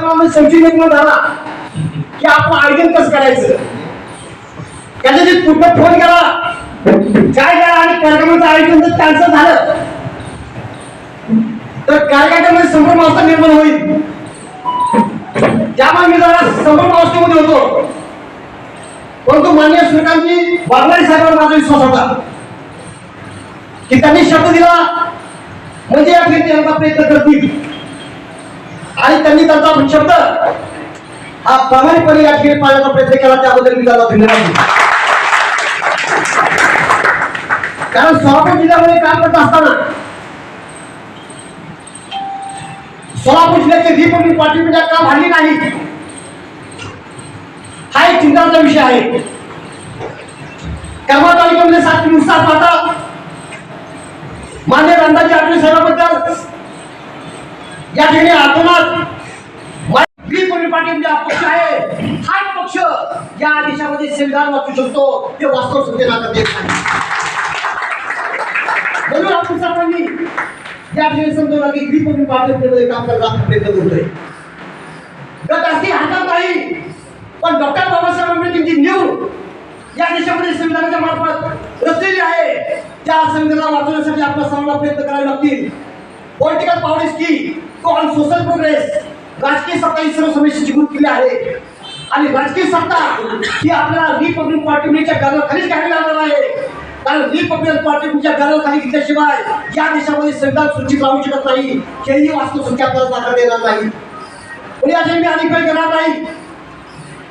त्यामुळे संशय निर्माण झाला. की आपण आयोजन कसं करायचं? त्याच्या कुठं फोन करा. काय करा आणि कार्यक्रमाचं आयोजन जर कॅन्सल झालं तर कार्यक्रमामध्ये संभ्रम अवस्था निर्माण होईल. त्यामुळे मी जरा संभ्रम अवस्थेमध्ये होतो. परंतु मान्य श्रीकांतजी बागलारी साहेबांवर माझा विश्वास होता. की त्यांनी शब्द दिला. म्हणजे या ठिकाणी त्यांचा प्रयत्न करतील. आणि त्यांनी त्यांचा शब्द हा प्रामाणिकपणे या ठिकाणी पाळण्याचा प्रयत्न केला त्याबद्दल मी त्यांना धन्यवाद कारण सोलापूर जिल्ह्यामध्ये काम करत असताना सोलापूर जिल्ह्याची रिपब्लिक पार्टी म्हणजे काम हल्ली नाही. हा एक चिंताचा विषय आहे. कर्मा तालुक्यामध्ये सात दिवसात पाटा मान्य रंगाची आठवणी साहेबाबद्दल या ठिकाणी आतोनात रिपब्लिक पार्टी पक्ष आहे. हा एक पक्ष या देशामध्ये सेलदार वाचू शकतो. ते वास्तव सत्य देत नाही. म्हणून आपण सर्वांनी या ठिकाणी समजवलं की रिपब्लिक पार्टीमध्ये काम करण्याचा प्रयत्न करतोय गत असती हातात नाही पण डॉक्टर बाबासाहेब आंबेडकरची न्यू या देशामध्ये संविधानाच्या मार्फत रचलेली आहे. त्या संविधानाला वाचवण्यासाठी आपल्या सर्वांना प्रयत्न करावे लागतील. पॉलिटिकल पॉवर की ऑन सोशल प्रोग्रेस राजकीय सत्ता ही समस्या जिंकून केली आहे. आणि राजकीय सत्ता ही आपल्याला रिपब्लिक पार्टीच्या गालाखालीच घ्यावी लागणार आहे. कारण रिपब्लिकन पार्टीच्या गालाखाली घेतल्याशिवाय या देशामध्ये संविधान सूचित राहू शकत नाही. हेही वास्तव आपल्याला दाखवता येणार नाही. पण या मी अधिक वेळ करणार नाही.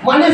मान्य